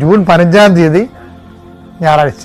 June പതിനഞ്ചാം തീയതി ഞായറാഴ്ച.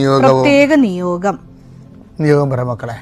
നിയോഗവും പ്രത്യേക നിയോഗം. നിയോഗം പറ മക്കളെ.